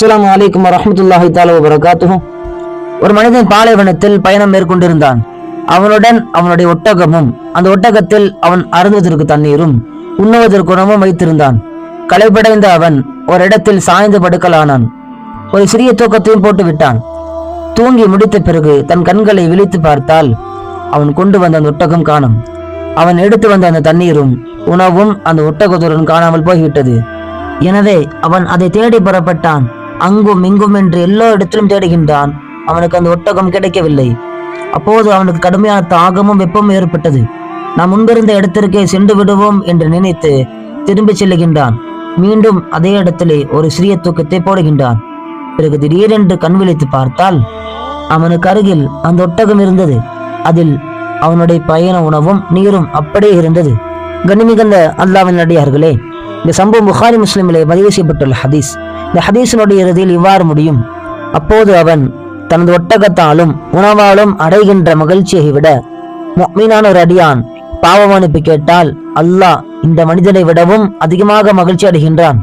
அஸ்லாம் அலைக்கும் வரமத்துல்லாஹி தாலா வபரகாத்துஹு. ஒரு மனிதன் பாலைவனத்தில் பயணம் மேற்கொண்டிருந்தான். அவனுடன் அவனுடைய ஒட்டகமும் அந்த ஒட்டகத்தில் அவன் அருந்துவதற்கு தண்ணீரும் உண்ணுவதற்கு உணவும் வைத்திருந்தான். களைப்படைந்த அவன் ஒரு இடத்தில் சாய்ந்து படுக்கலானான். ஒரு சிறிய தூக்கத்தையும் போட்டு விட்டான். தூங்கி முடித்த பிறகு தன் கண்களை விழித்து பார்த்தால் அவன் கொண்டு வந்த அந்த ஒட்டகம் காணும். அவன் எடுத்து வந்த அந்த தண்ணீரும் உணவும் அந்த ஒட்டகத்துடன் காணாமல் போய்விட்டது. எனவே அவன் அதை தேடி புறப்பட்டான். அங்கும் இங்கும் என்று எல்லா இடத்திலும் தேடுகின்றான். அவனுக்கு அந்த ஒட்டகம் கிடைக்கவில்லை. அப்போது அவனுக்கு கடுமையான தாகமும் வெப்பமும் ஏற்பட்டது. நாம் முன்பிருந்த இடத்திற்கே சென்று விடுவோம் என்று நினைத்து திரும்பிச் செல்லுகின்றான். மீண்டும் அதே இடத்திலே ஒரு சிறிய தூக்கத்தை போடுகின்றான். பிறகு திடீரென்று கண் விழித்து பார்த்தால் அவனுக்கு அருகில் அந்த ஒட்டகம் இருந்தது. அதில் அவனுடைய பயண உணவும் நீரும் அப்படியே இருந்தது. கண்ணிமிகுந்த அல்லாவின் அடியார்களே இந்த சம்பவம் புகாரி முஸ்லிமிலே பதிவு செய்யப்பட்டுள்ள ஹதீஸ். இந்த ஹதீஸினுடைய இறுதியில் இவ்வாறு முடியும். அப்போது அவன் தனது ஒட்டகத்தாலும் உணவாலும் அடைகின்ற மகிழ்ச்சியை விட மீனான ஒரு அடியான் பாவ கேட்டால் அல்லாஹ் இந்த மனிதனை விடவும் அதிகமாக மகிழ்ச்சி அடைகின்றான்.